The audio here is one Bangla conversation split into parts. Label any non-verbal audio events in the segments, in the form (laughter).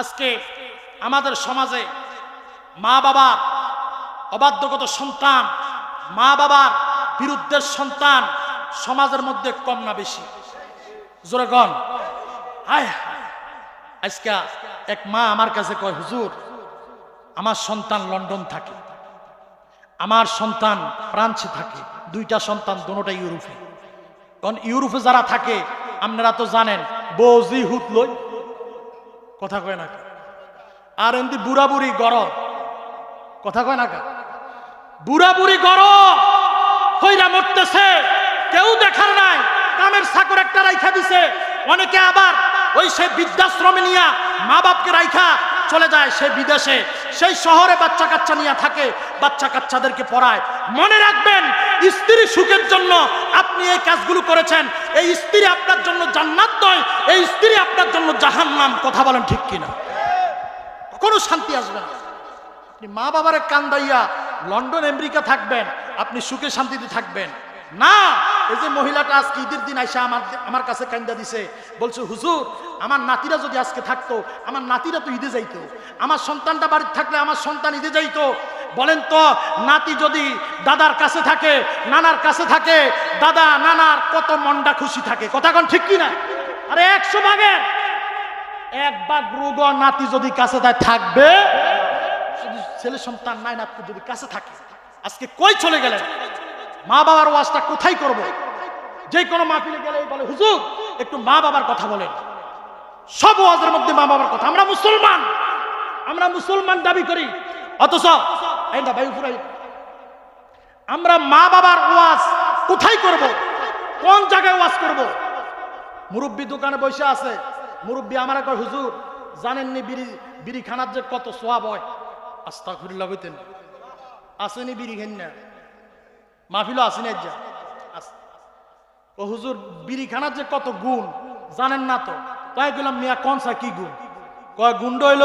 আজকে আমাদের সমাজে মা বাবার অবাধ্যগত সন্তান, মা বাবার বিরুদ্ধের সন্তান সমাজের মধ্যে কম না বেশি। জোরে গন হায়। আজকে এক মা আমার কাছে কয়, হুজুর, আমার সন্তান লন্ডন থাকে। আমার সন্তান ফ্রান্সে থাকে। দুইটা সন্তান দুটোটা ইউরোপে। কারণ ইউরোপে যারা থাকে, আপনারা তো জানেন বৌজি হুত লই কথা কয় না আর এমনি বুড়া বুড়ি গরম কথা কয় না বুড়া বুড়ি গরম হইরা মরতেছে, কেউ দেখার নাই। কামের সাকর একটা রাইখা দিছে। অনেকে আবার ওই সে বৃদ্ধাশ্রমে নিয়া মা বাপকে রাইখা চলে যায় সে বিদেশে। সেই শহরে বাচ্চা কাচ্চা নিয়ে থাকে বাচ্চা কাচ্চাদেরকে পড়ায়। মনে রাখবেন স্ত্রী সুখের জন্য আপনি এই কাজগুলো করেছেন, এই স্ত্রী আপনার জন্য জান্নাত নয়, এই স্ত্রী আপনার জন্য জাহান্নাম, কথা বলেন ঠিক কিনা? কোনো শান্তি আসবে না। আপনি মা বাবারে কান্দাইয়া লন্ডন, আমেরিকা থাকবেন, আপনি সুখে শান্তিতে থাকবেন। না, এই যে মহিলাটা আজকে ঈদের দিন আইসা আমার আমার কাছে কান্দা দিছে, বলছে, হুজুর, আমার নাতিরা যদি আজকে থাকতো, আমার নাতিরা তো ঈদে যাইতো, আমার সন্তানটা বাড়িতে থাকলে আমার সন্তান ঈদে যাইতো বলেন তো, নাতি যদি দাদার কাছে থাকে, নানার কাছে থাকে, দাদা, নানার কত মনটা খুশি থাকে, কথা কোন ঠিক কিনা? আরে একশো ভাগের এক বাঘ রোগ নাতি যদি কাছে থাকবে? ছেলে সন্তান নাই, নাতি যদি কাছে থাকে, আজকে কই চলে গেলেন? মা বাবার ওয়াজটা কোথায় করব? যে কোনো মাহফিলে গেলে বলে, হুজুর, একটু মা বাবার কথা বলেন। সব ওয়াজের মধ্যে মা বাবার কথা। আমরা মুসলমান আমরা মুসলমান দাবি করি, অথচ আমরা মা বাবার ওয়াজ কোথায় করব? কোন জায়গায় ওয়াজ করব? মুরব্বী দোকানে বসে আছে। মুরব্বী আমার কয়, হুজুর, জানেননি বিড়ি বিড়ি খানার যে কত সোয়াব হয়? আস্তা ঘুরি লাগাইতেন আসেনি বিড়ি খেন না মাহফিলও আসেনি যা ও হুজুর, বিড়ি খানার যে কত গুণ, জানেন না তো? তাই গেলাম মিয়া কনসা কি গুণ? কয় গুন্ড হইল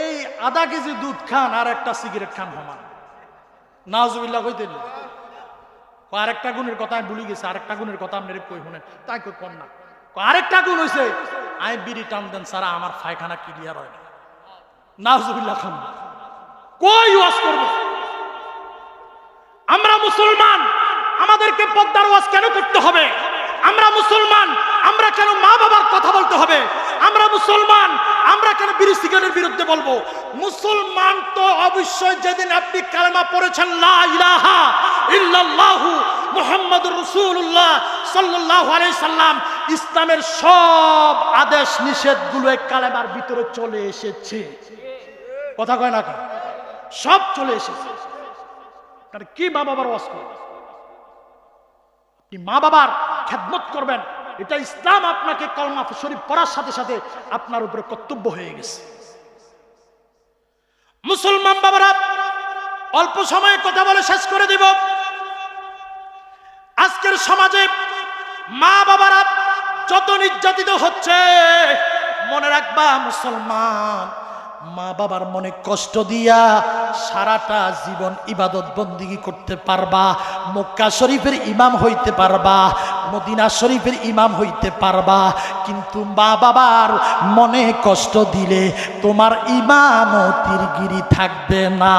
এই আধা কেজি দুধ খান, আর একটা সিগারেট খান সমান। নাজুবিল্লা কইতেন। আরেকটা গুণের কথা আমি ভুলে গেছি, আরেকটা গুণের কথা আপনার কই শুনেন? তাই কই কন না। আরেকটা গুণ হইছে, আমি বিড়ি টান দেন সারা আমার ফায়খানা ক্লিয়ার হয় না। নাজুবিল্লা খান কই ওয়াজ করব? আমরা মুসলমান, আমাদেরকে পদ্মার ওয়াজ কেন করতে হবে? আমরা মুসলমান, আমরা কেন মা বাবার কথা বলতে হবে? আমরা মুসলমান, আমরা কেন বিড়ি বিরুদ্ধে বলব? মুসলমান তো অবশ্যই যেদিন আপনি কালেমা পড়েছেন, লা ইলাহা ইল্লাল্লাহু মুহাম্মাদুর রাসূলুল্লাহ সাল্লাল্লাহু আলাইহি সাল্লাম, ইসলামের সব আদেশ নিষেধগুলো এই কালেমার ভিতরে চলে এসেছে। কথা কয় না? সব চলে এসেছে। তাহলে কি মা বাবার ওয়াজ আপনি মা বাবার খেদমত করবেন। এটা ইসলাম আপনাকে কলমা শরীফ পড়ার সাথে সাথে আপনার উপরে কর্তব্য হয়ে গেছে। মুসলমান বাবারা, অল্প সময়ে কথা বলে শেষ করে দিব। আজকের সমাজে মা বাবারা যত নির্যাতিত হচ্ছে, মনে রাখবা মুসলমান মা বাবার মনে কষ্ট দিয়া সারাটা জীবন ইবাদত বন্দিগি করতে পারবা, মক্কা শরীফের ইমাম হইতে পারবা, মদিনা শরীফের ইমাম হইতে পারবা, কিন্তু মা বাবার মনে কষ্ট দিলে তোমার ইমামতির গিরি থাকবে না।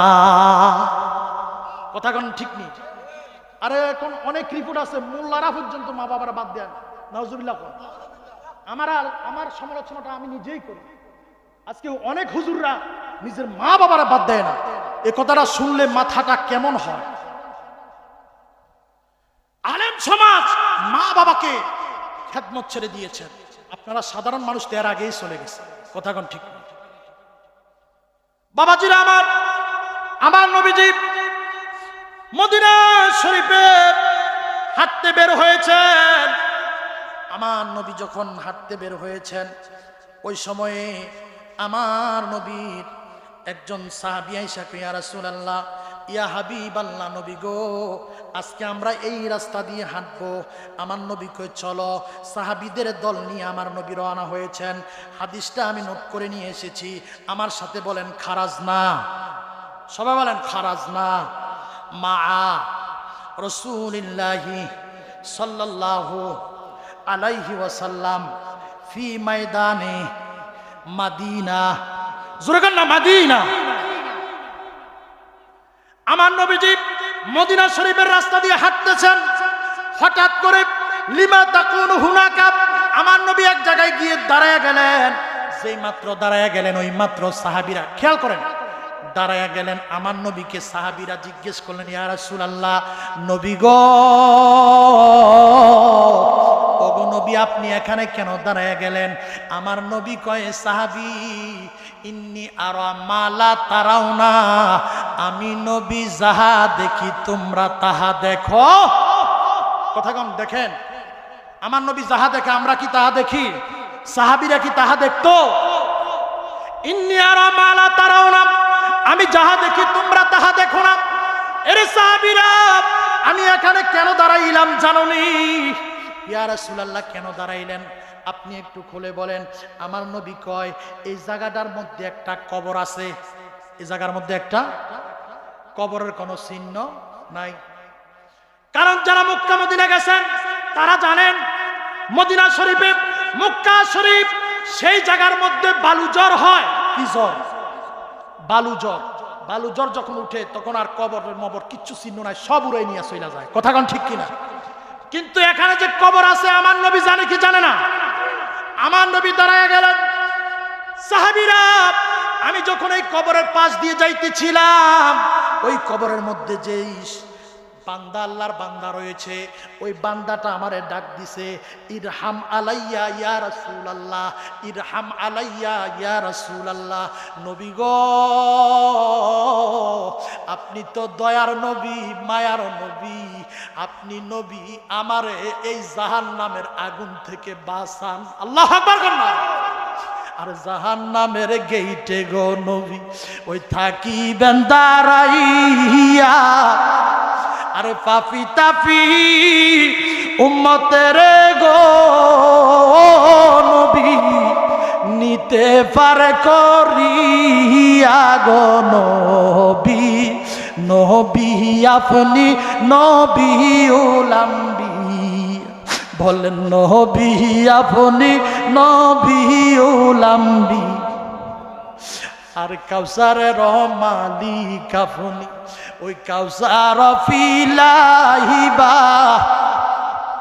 কথা ঠিক নেই। আরে এখন অনেক রিপোর্ট আছে মোল্লারা পর্যন্ত মা বাবার বাদ দেন। নজরুল্লাহ আমার আমার সমালোচনাটা আমি নিজেই করি। আজকে অনেক হুজুররা নিজের মা বাবারা বাদ দেয় না। এ কথাটা শুনলে মাথাটা কেমন হয়? আলেম সমাজ মা বাবাকে খেদমত ছেড়ে দিয়েছেন আপনারা সাধারণ মানুষ তো এর আগেই চলে গেছে। কথা ঠিক বাবাজিরা আমার আমার নবীজি মদিনা শরীফে হাঁটতে বের হয়েছেন। আমার নবী যখন হাঁটতে বের হয়েছেন, ওই সময়ে আমার নবীর একজন সাহাবি আইসা ইয়া রাসূলুল্লাহ, ইয়া হাবিব আল্লাহ নবী গো, আজকে আমরা এই রাস্তা দিয়ে হাঁটবো। আমার নবী কই চলো, সাহাবিদের দল নিয়ে আমার নবী রওনা হয়েছেন। হাদিসটা আমি নোট করে নিয়ে এসেছি। আমার সাথে বলেন, খারাজ না। সবাই বলেন, খারাজ না। মা রসুলিল্লাহি সাল্লাল্লাহু আলাইহি ওয়াসাল্লাম ফি ময়দানে মাদিনা। জোরে কর না, মাদিনা। আমার নবীজি মদিনা শরীফের রাস্তা দিয়ে হাঁটতেছেন। হঠাৎ করে লিমা তাকুন হুনাকা, আমার নবী এক জায়গায় গিয়ে দাঁড়ায় গেলেন। যেই মাত্র দাঁড়ায় গেলেন, ওই মাত্র সাহাবীরা, খেয়াল করেন, দাঁড়ায় গেলেন, আমার নবীকে সাহাবীরা জিজ্ঞেস করলেন, ইয়া রাসূলুল্লাহ, নবী নবী, আপনি এখানে কেন দাঁড়ায় গেলেন? আমার নবী কয়ে, সাহাবি, ইন্নি আর মালা তারাও না আমি নবী, যাহা দেখি তোমরা তাহা দেখো। কথা কন, দেখেন। আমার নবী যাহা দেখে, আমরা কি তাহা দেখি? সাহাবিরা কি তাহা দেখতো? ইন্নি আর মালা তারাও না আমি যাহা দেখি, তোমরা তাহা দেখো না। এরে সাহাবিরা, আমি এখানে কেন দাঁড়াইলাম জানো জাননি? ইয়া রাসূলুল্লাহ, কেন দাঁড়াইলেন? আপনি একটু খুলে বলেন, আমার নবী কয়, এই জায়গাটার মধ্যে একটা কবর আছে। এই জায়গার মধ্যে একটা কবরের কোনো চিহ্ন নাই। কারণ যারা মক্কা, মদিনা গেছেন, তারা জানেন, মদিনা শরীফে মক্কা শরীফ, সেই জায়গার মধ্যে বালু জ্বর হয়। কি জ্বর? বালু জ্বর। যখন উঠে, তখন আর কবর মবর, কিচ্ছু চিহ্ন নাই, সব উড়াই নিয়ে চলে যায়। কথা ঠিক কিনা? কিন্তু এখানে যে কবর আছে, আমার নবী জানে কি জানে না? আমার নবী দাঁড়ায় গেলেন। সাহাবিরা, আমি যখন এই কবরের পাশ দিয়ে যাইতেছিলাম, ওই কবরের মধ্যে যেই বান্দা আল্লাহর বান্দা রয়েছে। ওই বান্দাটা আমারে ডাক দিছে, ইরহাম আলাইয়া ইয়া রাসূলুল্লাহ, ইরহাম আলাইয়া ইয়া রাসূলুল্লাহ। নবী গো, আপনি তো দয়ার নবী, মায়ার নবী। আপনি নবী আমারে এই জাহান্নামের আগুন থেকে বাঁচান। আল্লাহ আকবার আর জাহান নামের গেইটে গো নবী, ওই থাকিবেন দাঁড়াইয়া আরে পাপি তাপি, উম্মতের গো, নবী, নিতে পারে করিয়া গো নবী নবী আপনি নবী উলাম্বি বলেন নবী আপনি নবী উলাম্বি আর কাউসারের মালিক আপনি ওই কাউসার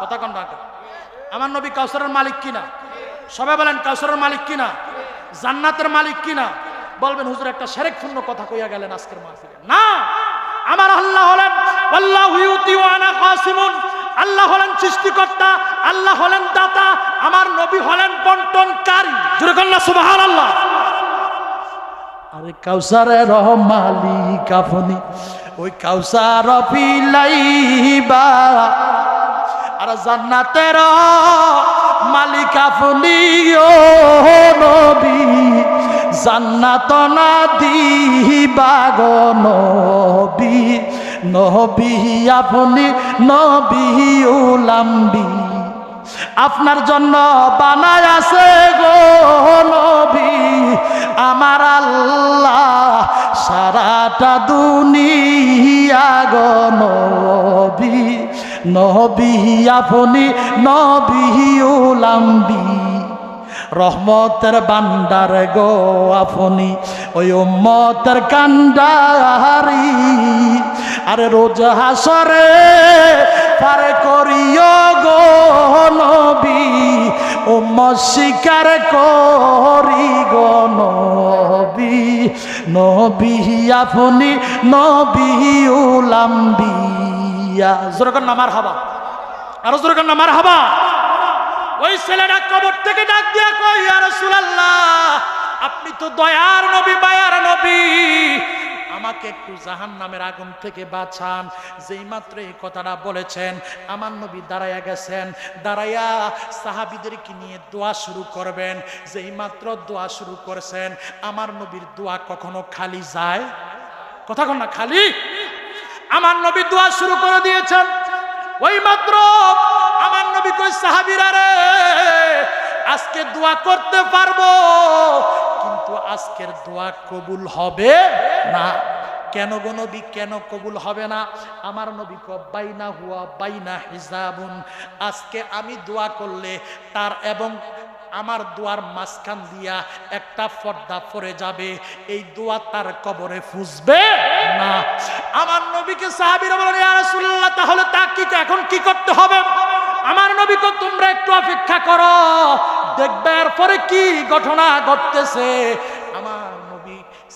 কথা কোন আমার নবী কাউসারের মালিক কিনা? সবাই বলেন কাউসারের মালিক কিনা? জান্নাতের মালিক কিনা? বলবেন, হুজুর, একটা সেরেক কথা কইয়া গেলেন আজকের মাহফিলে। না! আমার আল্লাহ হলেন, আল্লাহ কাসিমুন। আল্লাহ হলেন সৃষ্টিকর্তা, আল্লাহ হলেন দাতা, আমার নবী হলেন বন্টনকারী। জোরে কন্যা সুবহানাল্লাহ। আরে কাউসারের মালিক আপনি ওই কাউসার আর জান্নাতের মালিক আপনি ও নবী। জান্নাত না দিবা গো নবী। নবী আপনি নবী উলাম্বি। আপনার জন্য বানায় আছে গো নবী। আমার আল্লাহ সারাটা দুনিয়া গো নবী। নবী আপনি, নবী উলাম্বি। রহমতের বান্দার গো আপনি, ওই উম্মতের কান্ডারি। আরে রোজ হাসরে পারে করিও গো নবী, উম্মত স্বীকার করি গো নবী। নবী আপনি, নবী উলাম্বিয়া। জোরকার নামার হাবা। আরও জোরকার নামার হাবা। ওই ছেলেটা কবর থেকে ডাক দিয়া কই ইয়া রাসূলুল্লাহ, আপনি তো দয়ার নবী, মায়ার নবী। আমাকে একটু জাহান নামের আগুন থেকে বাঁচান। যেই মাত্র এই কথাটা বলেছেন, আমার নবী দাঁড়াইয়া গেছেন। দাঁড়াইয়া সাহাবিদেরকে নিয়ে দোয়া শুরু করবেন। যেই মাত্র দোয়া শুরু করেছেন, আমার নবীর দোয়া কখনো খালি যায়? কথা না, খালি? আমার নবী দোয়া শুরু করে দিয়েছেন। ওই মাত্র আমার নবী কই, সাহাবিরা রে, আজকে দোয়া করতে পারব? কিন্তু আজকের দোয়া কবুল হবে না? কেন গো নবী, কেন কবুল হবে না? আমার নবী বাইনা হুয়া, বাইনা হিজাবুন। আজকে আমি দোয়া করলে তার এবং আমার দোয়ার মাঝখান দিয়া একটা পর্দা পড়ে যাবে। এই দোয়া তার কবরে ফুসবে না। আমার নবীকে সাহাবীরা বলেন ইয়া রাসূলুল্লাহ, তাহলে তা কি এখন কি করতে হবে? আমার নবীকে তোমরা একটু অপেক্ষা করো। দেখবে পরে কি ঘটনা ঘটতেছে?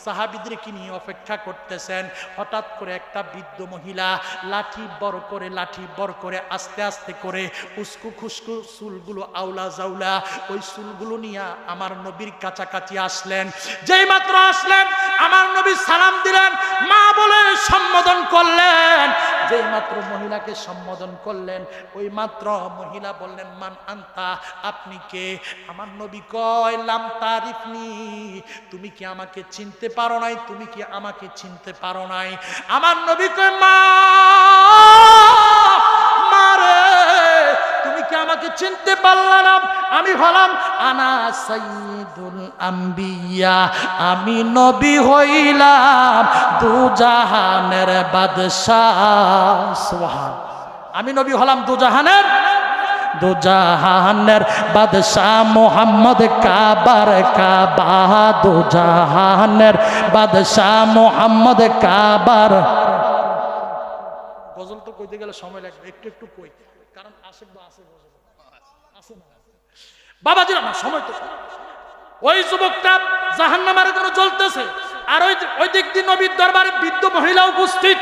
সাহাবিদেরকে নিয়ে অপেক্ষা করতেছেন। হঠাৎ করে একটা বৃদ্ধ মহিলা লাঠি বড় করে, লাঠি বড় করে, আস্তে আস্তে করে উস্কু খুস্কু চুলগুলো আউলা জাউলা ওই চুলগুলো নিয়ে আমার নবীর কাছাকাছি আসলেন। যেই মাত্র আসলেন, আমার নবী সালাম দিলেন, মা বলে সম্বোধন করলেন। যেই মাত্র মহিলাকে সম্বোধন করলেন, ওই মাত্র মহিলা বললেন, মান আন্তা, আপনি কে? আমার নবী কয়, লাম তারিফনি, তুমি কি আমাকে চিনতে পারো নাই, তুমি কি আমাকে চিনতে পারো নাই? আমার নবী কয়, মা মারে তুমি কি আমাকে চিনতে পারলা না? আমি হলাম, আনা সাইদুল আম্বিয়া, আমি নবী হইলাম দুজাহানের বাদশাহ। আমি নবী হলাম দু জাহানের দু জাহানের বাদশাহ মোহাম্মদ কাবার কাবা দু জাহানের বাদশাহ মোহাম্মদ কাবার। গজল তো কইতে গেলে সময় লাগবে, একটু একটু কই, কারণ আসে বা আসে আছে না বাবাজির আমার, সময় তো ওই যুবকটা জাহান নামার জন্য জ্বলতেছে, আর ওই ওই দিক দিয়ে নবীর দরবারে বৃদ্ধ মহিলা উপস্থিত।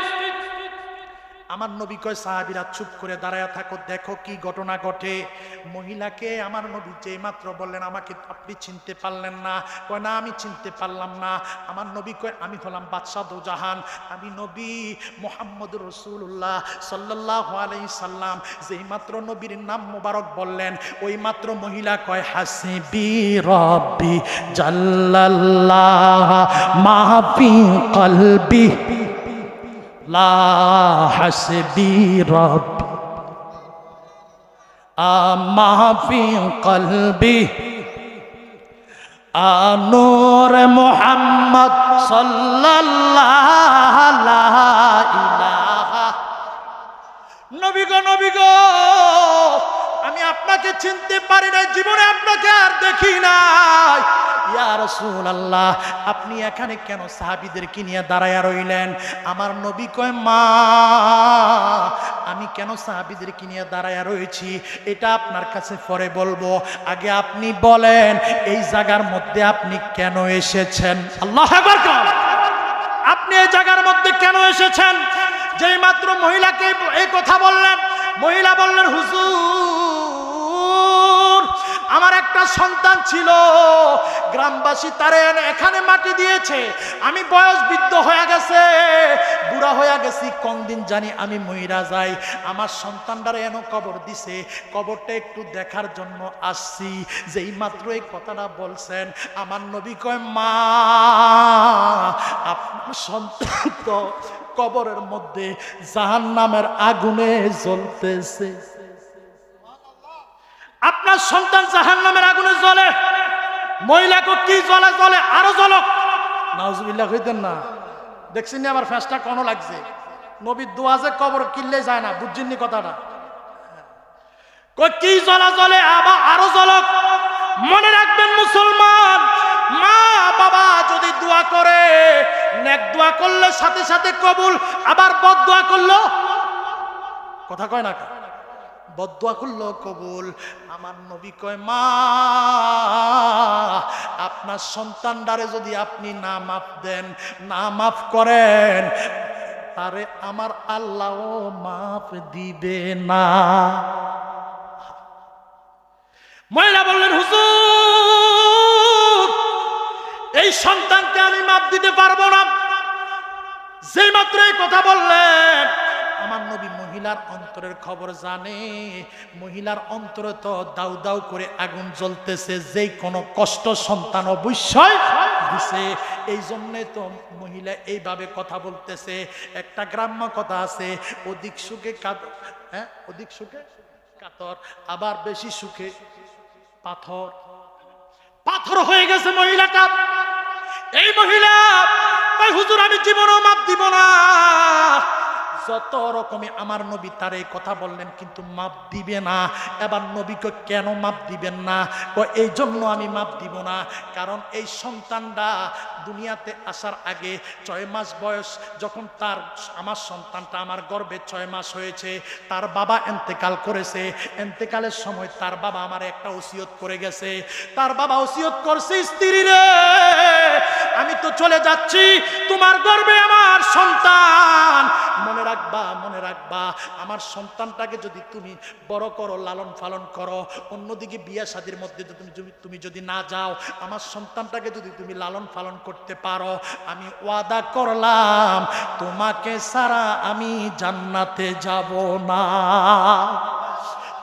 আমার নবী কয়, সাহাবিরা, চুপ করে দাঁড়ায় থাকো, দেখো কি ঘটনা ঘটে। মহিলাকে আমার নবী যে মাত্র বললেন, আমাকে আপনি চিনতে পারলেন না। কয়, না, আমি চিনতে পারলাম না। আমার নবী কয়, আমি হলাম বাদশাহ দোজাহান। আমি নবী মোহাম্মদ রসুল্লাহ সাল্লাহ আলাই সাল্লাম যেই মাত্র নবীর নাম মোবারক বললেন ওই মাত্র মহিলা কয়, হাসিবি রব্বি, জাল্লাল্লাহ মাহফি কলবি। হাসবি রব। মাহফি কলবি। আনোর মোহাম্মদ ইলাহা নবী গো নবী গো আমি আপনাকে চিনতে পারি না জীবনে আপনাকে আর দেখি নাই। রাসূলুল্লাহ, আপনি এখানে কেন সাহাবীদেরকে নিয়ে দাঁড়ায়া রইলেন? আমার নবী কয়, মা, আমি কেন সাহাবীদেরকে নিয়ে দাঁড়ায়া রয়েছি? এটা আপনার কাছে পরে বলব। আগে আপনি বলেন, এই জায়গার মধ্যে আপনি কেন এসেছেন? আল্লাহ আপনি এই জায়গার মধ্যে কেন এসেছেন? যেই মাত্র মহিলাকে এই কথা বললেন, মহিলা বললেন, হুজুর আমার একটা সন্তান ছিল। গ্রামবাসী তারে এখানে মাটি দিয়েছে। আমি বয়স বৃদ্ধ হয়ে গেছে। বুড়া হয়ে গেছি দিন জানি আমি মহিরা যাই। আমার সন্তানটারে এনে কবর দিছে। কবরটা একটু দেখার জন্য আসছি। যেই মাত্র এই কথাটা বলছেন, আমার নবী কয়, মা, আপনার সন্তান তো কবরের মধ্যে জাহান নামের আগুনে জ্বলতেছে। আপনার সন্তান জাহান নামের আগুনে জ্বলে, মহিলাকে কি জ্বলে জ্বলে, আরও জ্বলক নাউজুবিল্লাহ হইতেন না। দেখছেন আমার ফেসটা কোনো লাগছে। নবীর দোয়াজে কবর কিনলে যায় না বুঝছেননি কথাটা? কি জ্বলা, জ্বলে, আবার আরও জ্বলক মনে রাখবেন মুসলমান, মা বাবা যদি দোয়া করে, নেক দোয়া করলে সাথে সাথে কবুল, আবার বদ দোয়া করল? কথা কয় না বদুয়া কবুল। আমার নবী কয়, মা, আপনার সন্তানটারে যদি আপনি না মাফ দেন, না মাফ করেন, তারে আমার আল্লাহ মাফ দিবে না। মহিলা বললেন, হুজুর, এই সন্তানকে আমি মাপ দিতে পারব না। যেই মাত্র এই কথা বললেন আমার নবী মহিলার অন্তরের খবর জানে। মহিলার অন্তরে তো দাউ দাউ করে আগুন জ্বলতেছে, যেই কোনো কষ্ট সন্তান অবশ্যই দিছে। এই জন্যে তো মহিলা এইভাবে কথা বলতেছে। একটা গ্রাম্য কথা আছে, অধিক সুখে কাত হ্যাঁ অধিক সুখে কাতর, আবার বেশি সুখে পাথর। পাথর হয়ে গেছে মহিলাটা। এই মহিলা হুজুর, আমি জীবনও মাপ দিব না। যত রকমে আমার নবী তার এই কথা বললেন, কিন্তু মাপ দিবে না। এবার নবীকে কেন মাপ দিবেন না? এই জন্য আমি মাপ দিব না। কারণ এই সন্তানটা দুনিয়াতে আসার আগে ছয় মাস বয়স যখন তার, আমার সন্তানটা আমার গর্ভে ছয় মাস হয়েছে, তার বাবা এন্তেকাল করেছে। এন্তেকালের সময় তার বাবা আমার একটা ওসিয়ত করে গেছে। তার বাবা ওসিয়ত করছে, স্ত্রী রে আমি তো চলে যাচ্ছি, তোমার গর্বে আমার সন্তান। মনে রাখবা মনে রাখবা, আমার সন্তানটাকে যদি তুমি বড় করো, লালন পালন করো, অন্যদিকে বিয়া শাদির মধ্যে তুমি তুমি যদি না যাও, আমার সন্তানটাকে যদি তুমি লালন পালন করতে পারো, আমি ওয়াদা করলাম, তোমাকে সারা আমি জান্নাতে যাব না।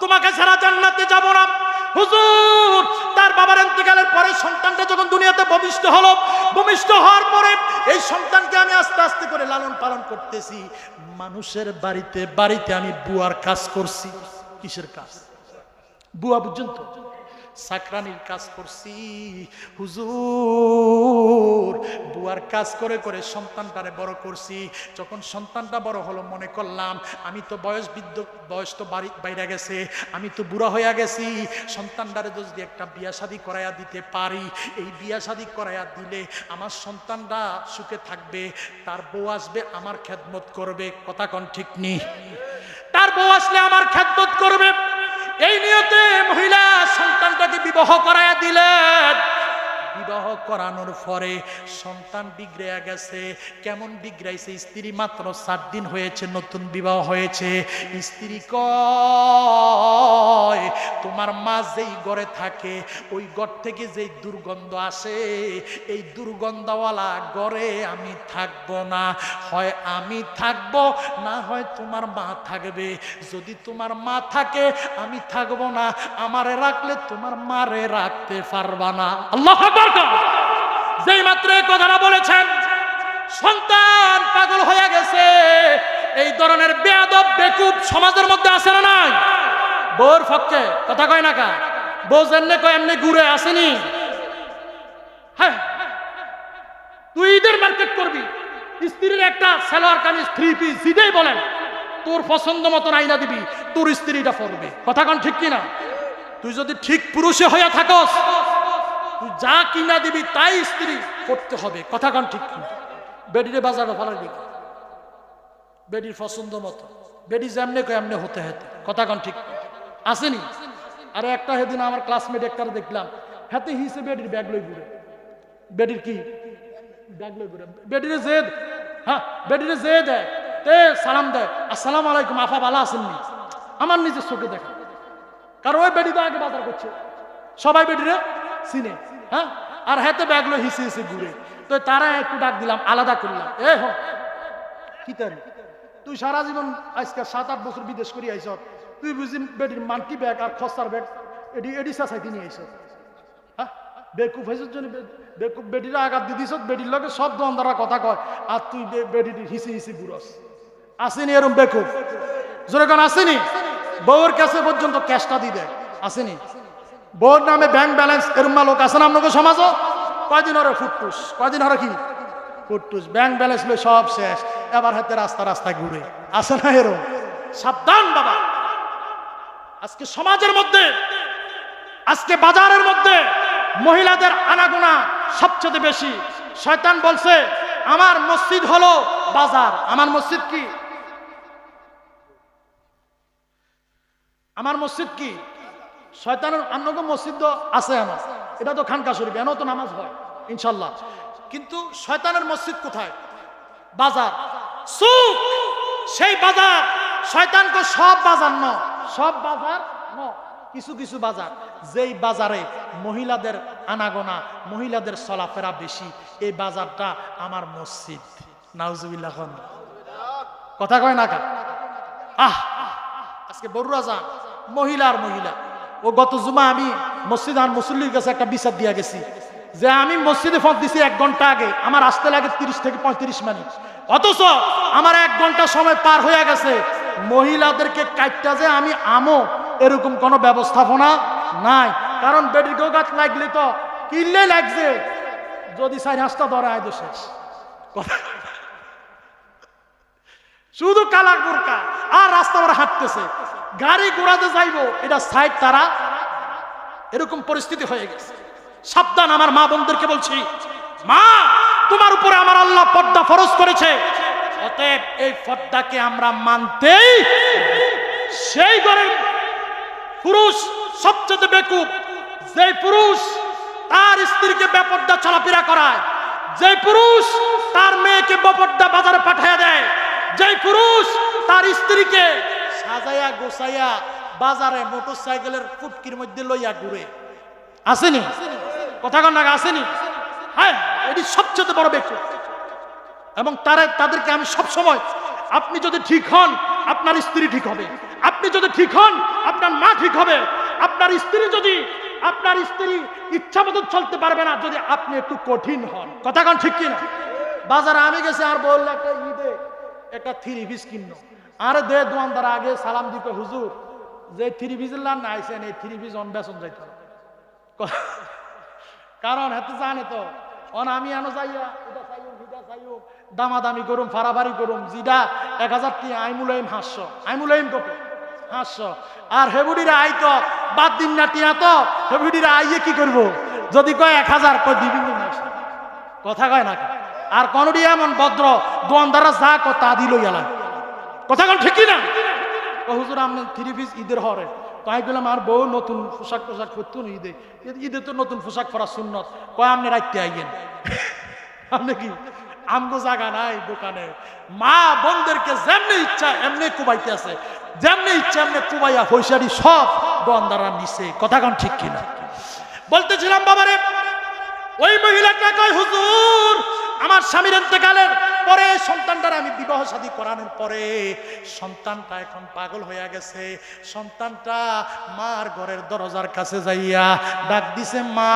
তোমাকে সারা জান্নাতে যাব না। হুজুর, তার বাবার ইন্তেকালের পরে সন্তানটা যখন দুনিয়াতে ভূমিষ্ঠ হলো, ভূমিষ্ঠ হওয়ার পরে এই সন্তানকে আমি আস্তে আস্তে করে লালন পালন করতেছি। মানুষের বাড়িতে বাড়িতে আমি বুয়ার কাজ করছি। কিসের কাজ? বুয়া পর্যন্ত সাকরানির কাজ করছি। হুজুর, বুয়ার কাজ করে করে সন্তানটারে বড় করছি। যখন সন্তানটা বড় হলো, মনে করলাম, আমি তো বয়স বৃদ্ধ, বয়স তো বাড়ি, বাইরে গেছে, আমি তো বুড়া হইয়া গেছি। সন্তানটারে যদি একটা বিয়া শাদি করাইয়া দিতে পারি। এই বিয়া শাদি করাইয়া দিলে আমার সন্তানটা সুখে থাকবে, তার বউ আসবে, আমার খেদমত করবে। কথা কন ঠিক নেই তার বউ আসলে আমার খেদমত করবে। এই নিয়তে মহিলা সন্তানটাকে বিবাহ করা করানোর পরে সন্তান বিগড়ে গেছে, কেমন বিগড়াইছে? স্ত্রী মাত্র সাত দিন হয়েছে, নতুন বিবাহ হয়েছে। স্ত্রী কয়, তোমার মা যেই ঘরে থাকে, ওই ঘর থেকে যেই দুর্গন্ধ আসে, এই দুর্গন্ধওয়ালা ঘরে আমি থাকব না। হয় আমি থাকব, না হয় তোমার মা থাকবে। যদি তোমার মা থাকে, আমি থাকব না। আমারে রাখলে তোমার মারে রাখতে পারবা না। আল্লাহ। যেই মাত্র কথাটা বলেছেন, সন্তান পাগল হয়ে গেছে। এই ধরনের বেয়াদব, বেকুব সমাজের মধ্যে আসে না নাই? বউর পক্ষে, কথা কয় না কা? বউ যেমনে কয়, এমনি ঘুরে আসেনি। হ্যাঁ তুই ঈদের মার্কেট করবি। স্ত্রীর একটা সালোয়ার কামিজ থ্রি পিস যেটাই বলেন, তোর পছন্দ মতন আইনা দিবি, তোর স্ত্রীটা পড়বে কথা কন ঠিক কিনা? তুই যদি ঠিক পুরুষে হইয়া থাকস তুই যা কিনা দিবি তাই স্ত্রী করতে হবে। কথা কন ঠিক কিনা? বেডিরে বাজারে ভালো দিবি। বেডির পছন্দ মতো। বেডি যেমনে কয় এমনি হতে হতে। কথা কন ঠিক আসেনি? আরে একটা সেদিন আমার ক্লাসমেট একটা দেখলাম। হাতে হিসে বেডির ব্যাগ লই ঘুরে। বেডির কি? ব্যাগ লই ঘুরে। বেডিরে যে হ্যাঁ বেডিরে যে দেয় তে সালাম দেয় আসসালামু আলাইকুম আফা ভালো আসেননি আমার নিজের চোখে দেখা। কারণ ওই বেডি তো আগে বাজার করছে। সবাই বেডিরে চিনে হ্যাঁ আর হাতে ব্যাগ লই হিসে হিসে ঘুরে তো তারা একটু ডাক দিলাম, আলাদা করলাম এ হ। কি তারি তুই সারা জীবন আজকে সাত আট বছর বিদেশ করি আইস তুই বুঝি বেডির মান্টি ব্যাগ আর খসার ব্যাগ এডি এডি চাচাইতে নিয়ে আইস হ্যাঁ বেকুব হয়েছিস জন্য বেকুব বেডির আঘাত দি দিস বেডির লগে সব দন্দারা কথা কয়। আর তুই বেডির হিসি হিসি ঘুরস আসেনি এরম বেকুফ জোরে কোন আসেনি বউর কাছে পর্যন্ত ক্যাশটা দি দেয় আসেনি বউর নামে ব্যাংক ব্যালেন্স এরম লোক আছে না আপনাকে সমাজও কয়দিন হরে ফুটটুস? কয়দিন হরে কি? ফুটটুস। ব্যাংক ব্যালেন্স লই সব শেষ। এবার হাতে রাস্তা রাস্তায় ঘুরে। আসে না এরম? সাবধান, বাবা। আজকে সমাজের মধ্যে, আজকে বাজারের মধ্যে মহিলাদের আনাগোনা সবচেয়ে বেশি। শয়তান বলছে, আমার মসজিদ হলো বাজার। আমার মসজিদ কি? আমার মসজিদ কি? শয়তানের অন্যকে মসজিদ আছে আমার। এটা তো খানকা শরীফ, এনও তো নামাজ হয়, ইনশাল্লাহ। কিন্তু শয়তানের মসজিদ কোথায়? বাজার। সেই বাজার, শয়তানকে সব বাজার ন। সব বাজার ন, কিছু কিছু বাজার। যেই বাজারে মহিলাদের আনাগোনা, মহিলাদের চলাফেরা বেশি, এই বাজারটা আমার মসজিদ। নাউজুবিল্লাহ কথা কয় না আহ! আজকে বড় রাজা মহিলা আর মহিলা। ও গত জুমা আমি মসজিদ আর মুসল্লির কাছে একটা বিচার দিয়া গেছি। যে আমি মসজিদে ফোন দিছি এক ঘণ্টা আগে, আমার আসতে লাগে তিরিশ থেকে পঁয়ত্রিশ মিনিট। অথচ আমার এক ঘণ্টা সময় পার হয়ে গেছে। মহিলাদেরকে কাটটা যে আমি আমো, এরকম কোনো ব্যবস্থাপনা নাই। কারণ বেডির গাছ লাগলে তো কিনলে লাগছে। যদি চারি হাঁসটা ধরা আয় শেষ। শুধু কালা বোরকা আর রাস্তা আমার হাঁটতেছে। গাড়ি ঘোড়াতে যাইবো, এটা সাইড তারা। এরকম পরিস্থিতি হয়ে গেছে। সাবধান আমার মা বোনদেরকে বলছি, মা, তোমার উপরে আমার আল্লাহ পর্দা ফরজ করেছে। অতএব এই পর্দাকে আমরা মানতেই সেই ঘরের পুরুষ, সবচেয়ে বেকুব যে পুরুষ তার স্ত্রীকে বেপর্দা চলাফেরা করায় যে পুরুষ তার মেয়েকে বেপর্দা বাজারে পাঠিয়ে দেয় যে পুরুষ তার স্ত্রীকে সাজাইয়া গোসাইয়া বাজারে মোটর সাইকেলের ফুটকির মধ্যে লইয়া ঘুরে। আসেনি? কথা কন আসেনি? হ্যাঁ এটি সবচেয়ে বড় ব্যক্তি। এবং তারা, তাদেরকে আমি সব সময় আপনি যদি ঠিক হন, আপনার স্ত্রী ঠিক হবে। আপনি যদি ঠিক হন, আপনার মা ঠিক হবে। আপনার স্ত্রী যদি, আপনার স্ত্রী ইচ্ছা মতো চলতে পারবে না, যদি আপনি একটু কঠিন হন। কথা কন ঠিক কিনা? বাজারে আমি গেছি আর বললে, একটা ঈদে একটা থ্রি পিস কিন্ন আরে দে দোয়ানদার আগে সালাম দিতে হুজুর, যে থ্রি পিসের লান না আইসেন, এই থ্রি পিস অন বেসন যাইতে। ক- কারণ এত জানে তো, অন আমি আনো যাইয়া দামাদামি করুম ফারাফারি করুম জিডা এক হাজার টি আইমুলাইম হাস্য আইমুলাইম কত? হাস্য আর হেবুডিরা আই তো, বাদ দিন না টিয়া তো, হেবুডিরা আইয়ে কি করব? যদি কয় এক হাজার, কয় দিবি কথা কয় না আর কোনটি এমন ভদ্র, দোয়ানদারা যা কয় তা দিল গেলাম কথা কন? ঠিকই না হুজুর আমি থ্রি পিস ঈদের হরে। তাই বললাম আর বউ নতুন পোশাক পোশাক করতো না ঈদে? ঈদে তো নতুন পোশাক পরা সুন্নত। কয় আপনি রাখতে আইয়েন। (laughs) আপনি কি? আমগো জায়গা নাই দোকানে। মা বোনদেরকে যেমনি ইচ্ছা, এমনি কুবাইতে আছে। যেমনি ইচ্ছা, এমনি কুবাইয়া পয়সারি সব দোয়ানদারা নিছে। কথা কন ঠিক কিনা? বলতেছিলাম, বাবারে, ওই মহিলাটা কয়, হুজুর আমার স্বামীর ইন্তেকালের পরে সন্তানটার আমি বিবাহ শাদী করানোর পরে সন্তানটা এখন পাগল হয়ে গেছে। সন্তানটা মার ঘরের দরজার কাছে যাইয়া ডাক দিছে, মা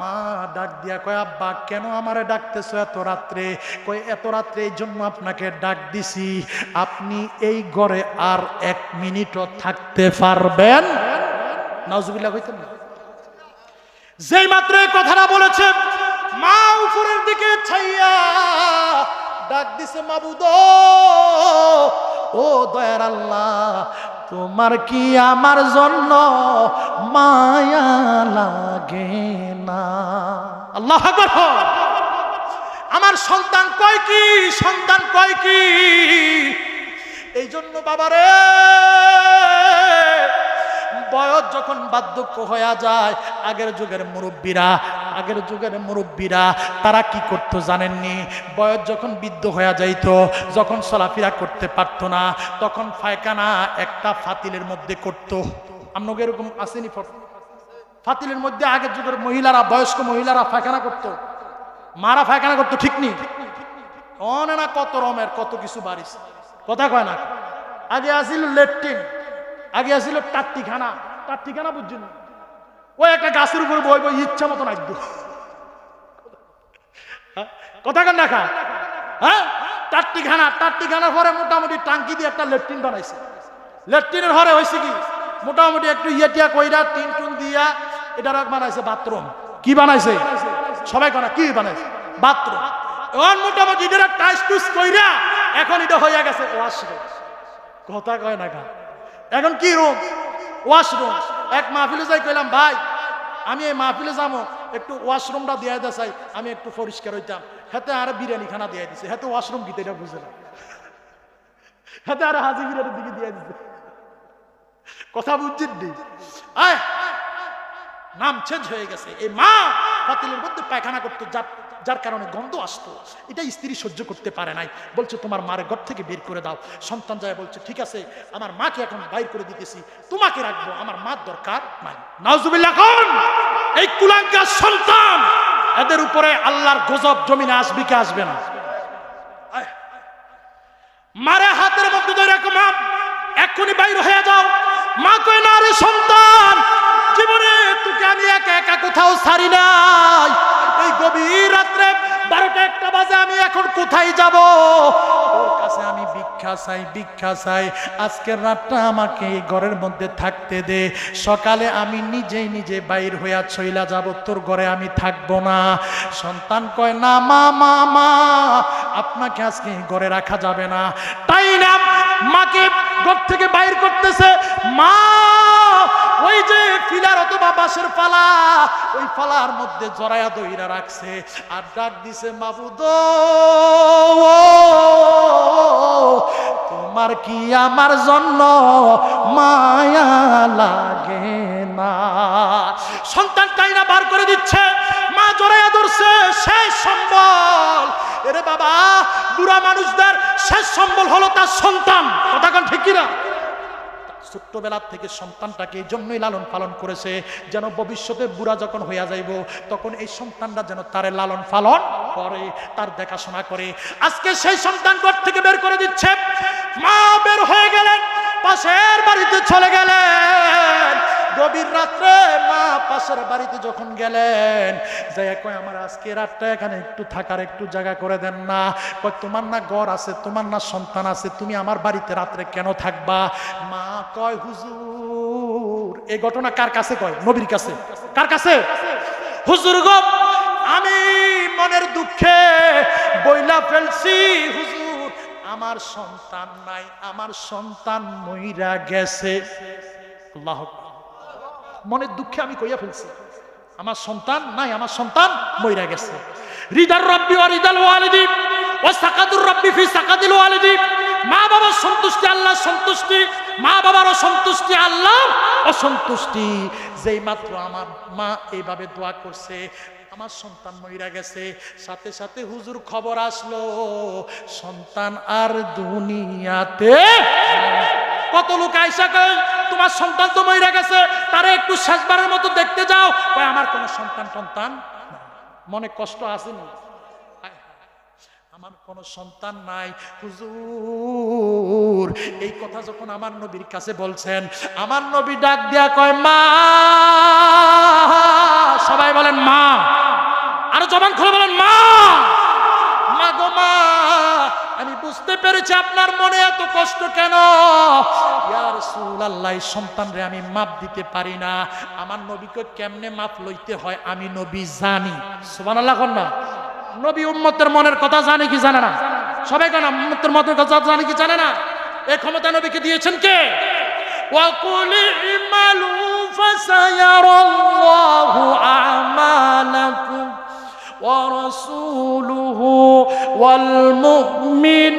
মা, ডাক দিয়া কয়, আব্বা, কেন আমারে ডাকতেছো এত রাত্রে? কয়, এত রাত্রে এই জন্য আপনাকে ডাক দিছি। আপনি এই ঘরে আর এক মিনিটও থাকতে পারবেন। নাউজুবিল্লাহ, কইতেন না। যেই মাত্র কথাটা বলেছে মা উপরের দিকে ছাইয়া ডাক দিছে, মাবুদ, ও দয়ার আল্লাহ, তোমার কি আমার জন্য মায়া লাগে না? আল্লাহ আমার সন্তান কয় কি? সন্তান কয় কি? এই জন্য বাবারে, বয়স যখন বার্ধক্য হয়ে যায়, আগের যুগের মুরব্বীরা আগের যুগের মুরব্বীরা, তারা কি করতো জানেননি? বয়স যখন বৃদ্ধ হয়ে যাইত, যখন চলাফেরা করতে পারতো না, তখন ফায়খানা একটা ফাতিলের মধ্যে করত। আপনাকে এরকম আসেনি ফাতিলের মধ্যে আগের যুগের মহিলারা, বয়স্ক মহিলারা ফায়খানা করতো। মারা ফায়খানা করতো, ঠিক নেই? অনে না কত রমের, কত কিছু বাড়িস। কথা কয় না? আগে আসিল লেট্রিন, আগে আসিল টাট্টিখানা। টাট্টিখানা বুঝছেন? না? ওই একটা গাছের উপরে বই বই ইচ্ছা মতো নাকদ কথা কেন দেখা হ্যাঁ? টাট্টিখানা টাট্টিখানার পরে মোটামুটি টাঙ্কি দিয়ে একটা লেট্রিন বানাইছে। লেট্রিনের ঘরে হয়েছে কি? মোটামুটি একটু ইয়ে টিয়া কইরা টিন টুন দিয়া এটা বানাইছে বাথরুম। কি বানাইছে? সবাই কনা কি বানাইছে? বাথরুম। এখন মোটামুটি এটা টাইস টুস কইরা এখন এটা হইয়া গেছে ওয়াশরুম। কথা কয় না এখন কি রুম? ওয়াশরুম। এক মাহফিলে যাই কইলাম, ভাই, আমি এই মাহফিলে যাব একটু ওয়াশরুমটা দিয়ে দে চাই, আমি একটু পরিষ্কার হইতাম। হাতে আর বিরিয়ানি খানা দিয়ে দিছে, হাতে ওয়াশরুম গীতে এটা বুঝে না হাতে আর হাজি বিরিয়ানির দিকে দিয়ে দিছে। কথা বুঝছিস নি? আয়! নাম চেঞ্জ হয়ে গেছে। এই মা পাতিলের মধ্যে পায়খানা করতো, যার যার কারণে গন্ধ আসতো। এটা স্ত্রী সহ্য করতে পারে নাই। বলছে, তোমার মার ঘর থেকে বের করে দাও। সন্তান যায়, বলছে, ঠিক আছে, আমার মাকে এখন বাইর করে দিতেছি। তোমাকে রাখব, আমার মার দরকার নাই। নাউজুবিল্লাহ কোন! এই কুলাঙ্কার সন্তান, এদের উপরে আল্লাহর গজব জমিনে আসবে কি আসবে না? মারে হাতের মধ্যে ধরে রাখো, মা। এক্ষুনি বাইর হয়ে যাও। মা কই না রে সন্তান জীবনে তোকে আমি একা একা কোথাও ছাড়ি নাই। এই গভীর রাত্রে বারোটা একটা বাজে, আমি এখন কোথায় যাব? আমি ভিক্ষা চাই ভিক্ষা চাই। আজকের রাতটা আমাকে এই ঘরের মধ্যে থাকতে দে। সকালে আমি নিজেই নিজে বাইর হইয়া চইলা যাব, তোর ঘরে আমি থাকব না। সন্তান কয়, না মা মা মা, আপনাকে আজকে ঘরে রাখা যাবে না। তাই না, মাকে ঘর থেকে বাইর করতেছে। মা! ওই যে ফিলার অথবা বাঁশের পালা ওই পালার মধ্যে জড়ায়া দইরা রাখছে। আর ডাক দিছে, মাবুদ তোমার কি আমার জন্য মায়া লাগে না? সন্তান টাইনা বার করে দিচ্ছে, মা জড়াইয়া ধরছে, শেষ সম্বল। এরে বাবা, বুড়া মানুষদের শেষ সম্বল হলো তার সন্তান। কথা ঠিক কিনা? ছোট্টবেলা থেকে সন্তানটাকে এই জন্যই লালন পালন করেছে, যেন ভবিষ্যতে বুড়া যখন হইয়া যাইব, তখন এই সন্তানটা যেন তার লালন পালন করে, তার দেখাশোনা করে। আজকে সেই সন্তান ঘর থেকে বের করে দিচ্ছে। মা বের হয়ে গেলেন, পাশের বাড়িতে চলে গেলেন। গভীর রাত্রে মা পাশের বাড়িতে যখন গেলেন যাই কয়, আমার আজকে রাতটা এখানে একটু থাকার একটু জায়গা করে দেন না। কয়, তোমার না ঘর আছে, তোমার না সন্তান আছে, তুমি আমার বাড়িতে রাত্রে কেন থাকবা? মা কয়, হুজুর এই ঘটনা কার কাছে? কয়, নবীর কাছে। কার কাছে? হুজুর গো, আমি মনের দুঃখে বইলা ফেলছি, হুজুর, আমার সন্তান নাই, আমার সন্তান মইরা গেছে। আল্লাহ মনের দুঃখে আমি কইয়া ফেলছি। আমার সন্তান নাই, আমার সন্তান মইরা গেছে। রিদার রব্বি ওয়া রিদাল ওয়ালিদি ওয়া সাকাদুর রব্বি ফি সাকাদিল ওয়ালিদি। মা বাবার সন্তুষ্টি আল্লাহ সন্তুষ্টি, মা বাবার অসন্তুষ্টি আল্লাহ অসন্তুষ্টি। যেই মাত্র আমার মা এইভাবে দোয়া করছে, আমার সন্তান মইরা গেছে। সাথে সাথে হুজুর খবর আসলো, সন্তান আর দুনিয়াতে কত লোক আইসা কয় তোমার সন্তান তো মইরা গেছে, তারে একটু শেষবারের মতো দেখতে যাও। কয়, আমার কোনো সন্তান সন্তান মনে কষ্ট আসেনি আমার কোনো সন্তান নাই। হুজুর, এই কথা যখন আমার নবীর কাছে বলছেন, আমার নবী ডাক দিয়া কয়, মা! সবাই বলেন, মা! আরও জবান খুলে বলেন, মা! আমি বুঝতে পেরেছি আপনার মনে এত কষ্ট কেন ইয়ার আল্লাহ সন্তান রে আমি মাপ দিতে পারি না আমার নবীকে কেমনে মাপ লইতে হয় আমি নবী জানি সুবান আল্লাহ না নবী উম্মতের মনের কথা জানে কি জানে না সবাই কেন উম্মতের মতের কথা জানে কি জানে না এই ক্ষমতা নবীকে দিয়েছেন কে وقل اعملوا فسيرى الله أعمالكم ورسوله والمؤمنون